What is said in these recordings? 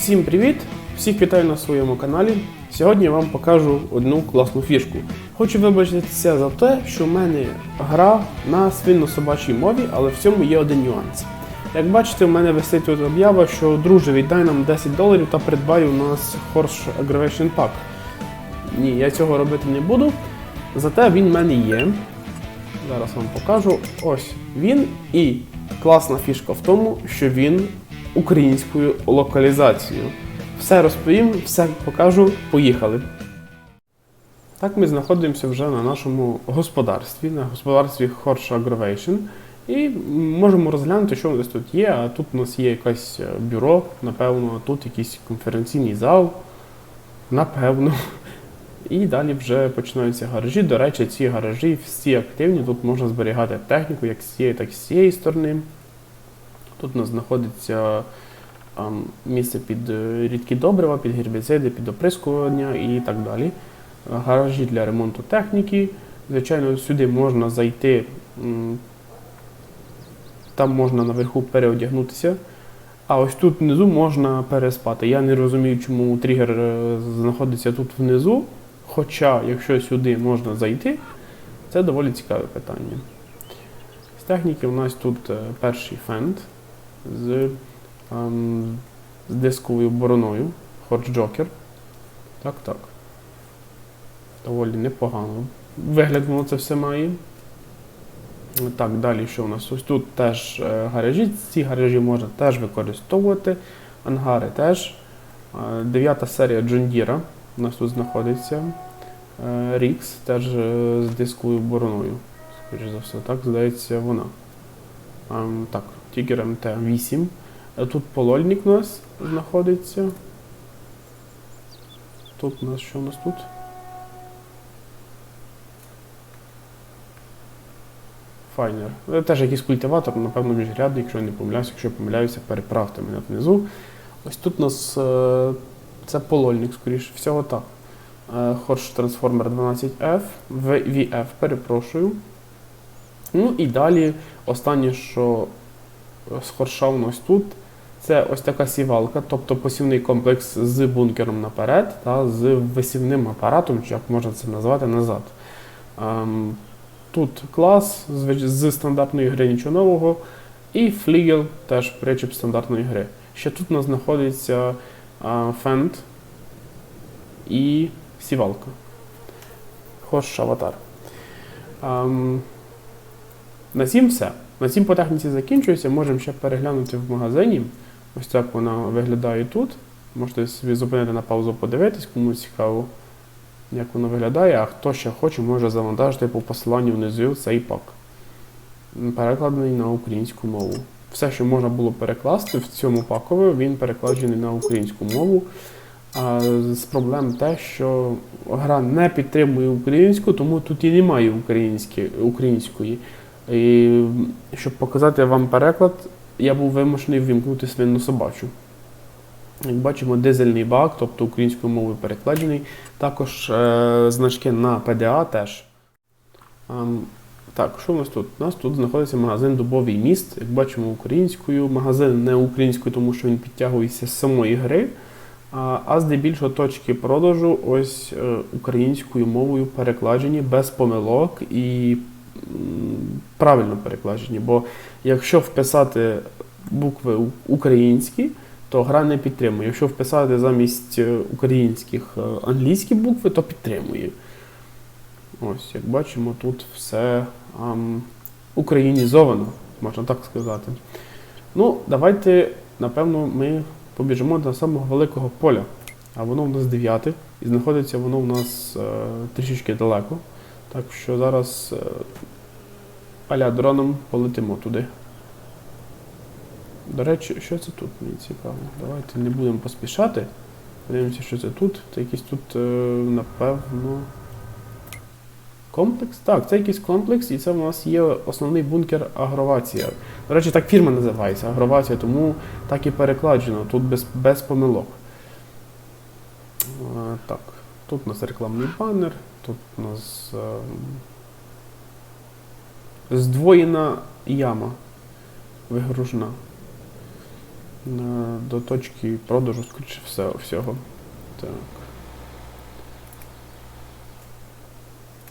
Всім привіт! Всіх вітаю на своєму каналі. Сьогодні я вам покажу одну класну фішку. Хочу вибачитися за те, що в мене гра на свинно-собачій мові, але в цьому є один нюанс. Як бачите, в мене висить тут об'ява, що друже, віддай нам 10 доларів та придбай у нас Horse Aggravation Pack. Ні, я цього робити не буду. Зате він в мене є. Зараз вам покажу. Ось він. І класна фішка в тому, що він українською локалізацією. Все розповім, все покажу. Поїхали. Так, ми знаходимося вже на нашому господарстві, на господарстві Horse Aggravation. І можемо розглянути, що у нас тут є. А тут у нас є якесь е, бюро, напевно, тут якийсь конференційний зал. Напевно. І далі вже починаються гаражі. До речі, ці гаражі всі активні. Тут можна зберігати техніку як з цієї, так і з цієї сторони. Тут у нас знаходиться місце під е, рідкі добрива, під гербіциди, під оприскування і так далі. Гаражі для ремонту техніки. Звичайно, сюди можна зайти, там можна наверху переодягнутися. А ось тут внизу можна переспати. Я не розумію, чому тригер е, знаходиться тут внизу. Хоча, якщо сюди можна зайти, це доволі цікаве питання. З техніки у нас тут е, перший фенд з, ем, з дисковою бороною, Joker. Так, так. Доволі непогано. Вигляд воно це все має. Так, далі що у нас? Ось тут теж е, гаражі. Ці гаражі можна теж використовувати. Ангари теж. Е, Дев'ята серія Deere у нас тут знаходиться. Е, Рікс теж з дисковою бороною. Скоріше за все, так, здається, вона. Ем, Так, Тігер МТ-8. Е, Тут полольник у нас знаходиться. Тут у нас що у нас тут? Файнер. Е, Теж якийсь культиватор, напевно, міжрядний, якщо я не помиляюся, якщо я помиляюся, переправте мене внизу. Ось тут у нас е, це полольник, скоріше всього, так. Horse Transformer 12F, VF, перепрошую. Ну і далі останнє, що з хорша у нас тут, це ось така сівалка, тобто посівний комплекс з бункером наперед та з висівним апаратом, чи як можна це назвати, назад. Ем, Тут клас з стандартної гри нічого нового. І флігел теж причіп стандартної гри. Ще тут у нас знаходиться а, фенд і сівалка. Хорш аватар. Ам, на цім все. На цім по техніці закінчується. Можемо ще переглянути в магазині. Ось так вона виглядає тут. Можете собі зупинити на паузу, подивитись, кому цікаво, як воно виглядає. А хто ще хоче, може завантажити по посиланню внизу цей пак. Перекладений на українську мову. Все, що можна було перекласти в цьому пакові, він перекладений на українську мову. А з проблем те, що гра не підтримує українську, тому тут і немає української. І щоб показати вам переклад, я був вимушений ввімкнути свинну собачу. Як бачимо, дизельний бак, тобто українською мовою перекладений. Також е, значки на PDA теж. Ем, так, що у нас тут? У нас тут знаходиться магазин Дубовий міст. Як бачимо, українською. Магазин не українською, тому що він підтягується з самої гри. А, здебільшого точки продажу ось е, українською мовою перекладені без помилок і правильно перекладені. Бо якщо вписати букви українські, то гра не підтримує. Якщо вписати замість е, українських е, англійські букви, то підтримує. Ось, як бачимо, тут все ам, українізовано, можна так сказати. Ну, давайте, напевно, ми побіжимо до самого великого поля. А воно у нас дев'яте, і знаходиться воно у нас е, трішечки далеко. Так що зараз е, аля дроном полетимо туди. До речі, що це тут? Мені цікаво. Давайте не будемо поспішати. Подивимося, що це тут. Це якийсь тут, е, напевно. Комплекс? Так, це якийсь комплекс, і це у нас є основний бункер Агровація. До речі, так фірма називається Агровація, тому так і перекладено, тут без, без помилок. Е, так, тут у нас рекламний банер, тут у нас е, здвоєна яма вигружна. на- до точки продажу, скоріше все, всього. Так.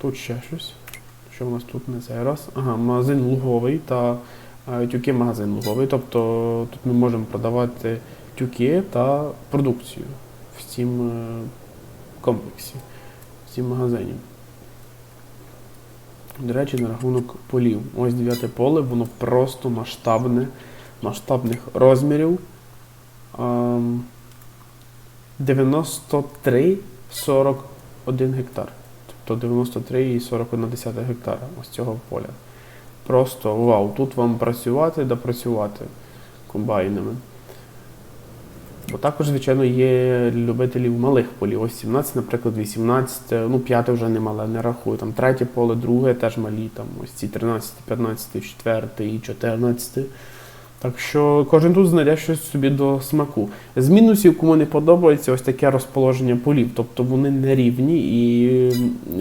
Тут ще щось. Що в нас тут не цей раз? Ага, магазин луговий та е, тюки магазин луговий. Тобто тут ми можемо продавати тюки та продукцію в цім е, комплексі, в цім магазині. До речі, на рахунок полів. Ось дев'яте поле, воно просто масштабне, масштабних розмірів. Ем, 93,41 гектар. Тобто 93,41 гектара ось цього поля. Просто вау, тут вам працювати да працювати комбайнами. Бо також, звичайно, є любителів малих полів. Ось 17, наприклад, 18, ну 5 вже не мале, не рахую. Там третє поле, друге теж малі, там ось ці 13, 15, 4 і 14. Так що кожен тут знайде щось собі до смаку. З мінусів, кому не подобається, ось таке розположення полів. Тобто вони не рівні і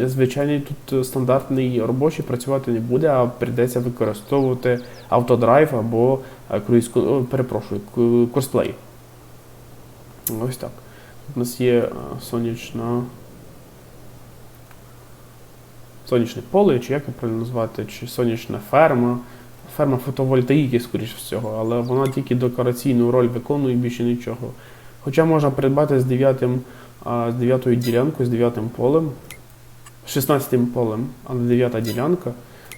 звичайний тут стандартний робочий працювати не буде, а прийдеться використовувати автодрайв або е, круїз, перепрошую, ку- курсплей. Ось так. У нас є е, сонячна. Сонячне поле, чи як його правильно назвати, чи сонячна ферма. Ферма фотовольтаїки, скоріш всього, але вона тільки декораційну роль виконує більше нічого. Хоча можна придбати з 9, а, з 9 ділянкою, з 9 полем, 16 полем, але 9 ділянка.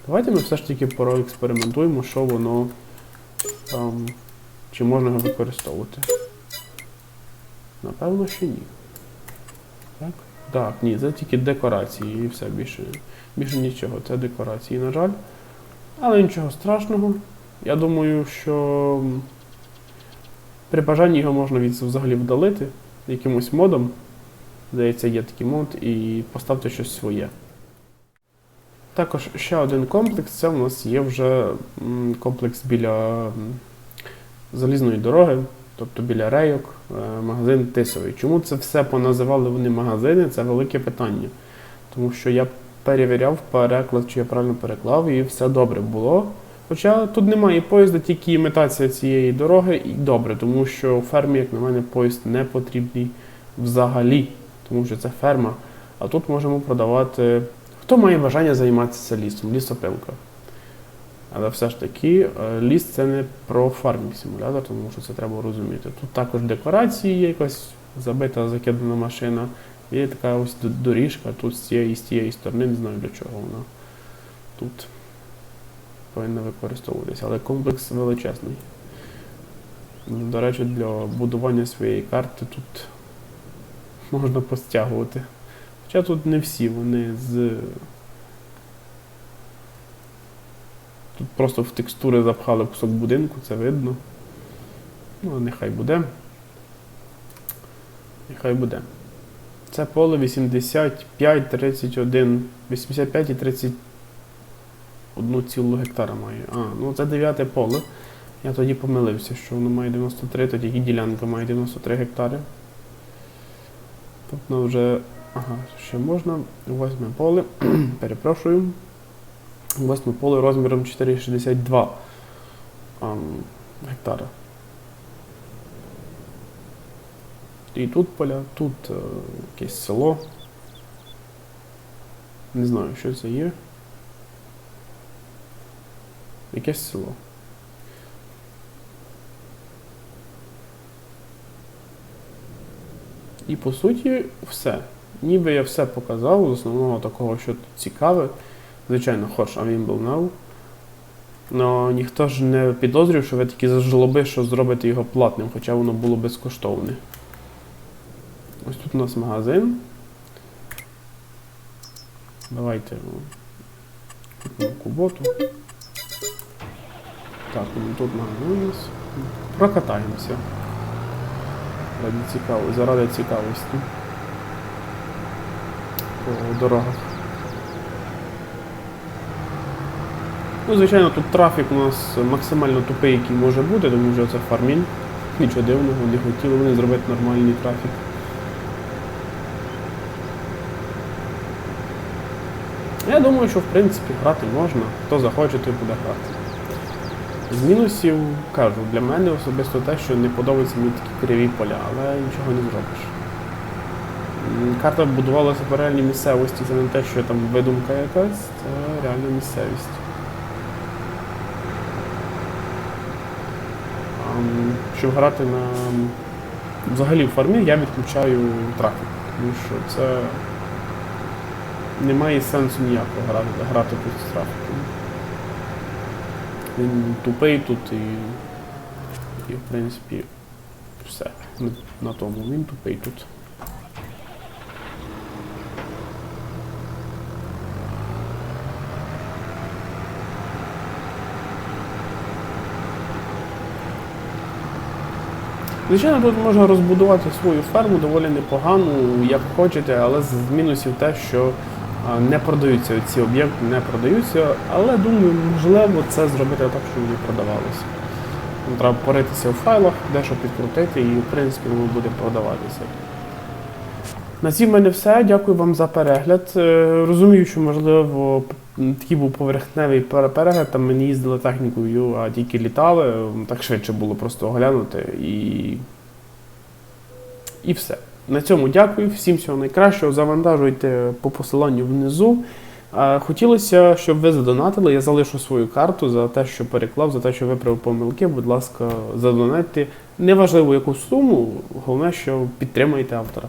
Давайте ми все ж таки проекспериментуємо, що воно там, чи можна його використовувати. Напевно, що ні. Так? Так, ні, це тільки декорації і все більше, більше нічого. Це декорації, на жаль. Але нічого страшного. Я думаю, що при бажанні його можна від взагалі вдалити якимось модом. Здається, є такий мод, і поставити щось своє. Також ще один комплекс. Це у нас є вже комплекс біля залізної дороги, тобто біля рейок, е, магазин Тисовий. Чому це все поназивали вони магазини? Це велике питання. Тому що я перевіряв переклад, чи я правильно переклав, і все добре було. Хоча тут немає поїзда, тільки імітація цієї дороги і добре, тому що у фермі, як на мене, поїзд не потрібний взагалі, тому що це ферма. А тут можемо продавати. Хто має бажання займатися лісом, лісопилка. Але все ж таки, е, ліс це не про фармінг симулятор, тому що це треба розуміти. Тут також декорації є якась забита, закидана машина. Є така ось доріжка, тут з цієї з тієї сторони, не знаю для чого вона тут повинна використовуватися. Але комплекс величезний. До речі, для будування своєї карти тут можна постягувати. Хоча тут не всі, вони з. Тут просто в текстури запхали кусок будинку, це видно. Ну, нехай буде. Нехай буде. Це поле 85, 31, 85 і 31 цілу гектара має. А, ну це дев'яте поле. Я тоді помилився, що воно має 93, тоді і ділянка має 93 гектари. Тобто вже. Ага, ще можна. Восьме поле. Перепрошую. Восьме поле розміром 4,62 ам, гектара. І тут поля, тут е, якесь село. Не знаю, що це є. Якесь село. І по суті все. Ніби я все показав з основного такого, що тут цікаве. Звичайно, хоч а він був нав. Но ніхто ж не підозрює, що ви такі зажлоби, що зробите його платним, хоча воно було безкоштовне. Ось тут у нас магазин. Давайте купимо куботу. Так, тут магазин. Прокатаємося. Ради цікаво, заради цікавості. По дорогах. Ну, звичайно, тут трафік у нас максимально тупий, який може бути, тому що це фармінг. Нічого дивного, не хотіли вони зробити нормальний трафік. Я думаю, що в принципі грати можна. Хто захоче, той буде грати. З мінусів кажу, для мене особисто те, що не подобаються мені такі криві поля, але нічого не зробиш. Карта будувалася по реальній місцевості, це не те, що там видумка якась, це реальна місцевість. А, м, Щоб грати на взагалі в фармі, я відключаю трафік, тому що це немає сенсу ніякого грати, грати тут з трафіком. Він тупий тут і, і в принципі все. На, тому він тупий тут. Звичайно, тут можна розбудувати свою ферму доволі непогану, як хочете, але з мінусів те, що не продаються ці об'єкти, не продаються, але думаю, можливо це зробити так, щоб вони продавалися. Треба поритися в файлах, дещо підкрутити, і в принципі воно буде продаватися. На цій в мене все. Дякую вам за перегляд. Е, Розумію, що можливо такий був поверхневий перегляд. Там ми не їздили технікою, а тільки літали. Так швидше було просто оглянути і. І все. На цьому дякую. Всім всього найкращого. Завантажуйте по посиланню внизу. Хотілося, щоб ви задонатили. Я залишу свою карту за те, що переклав, за те, що виправив помилки. Будь ласка, задонатьте. Неважливо яку суму, головне, що підтримаєте автора.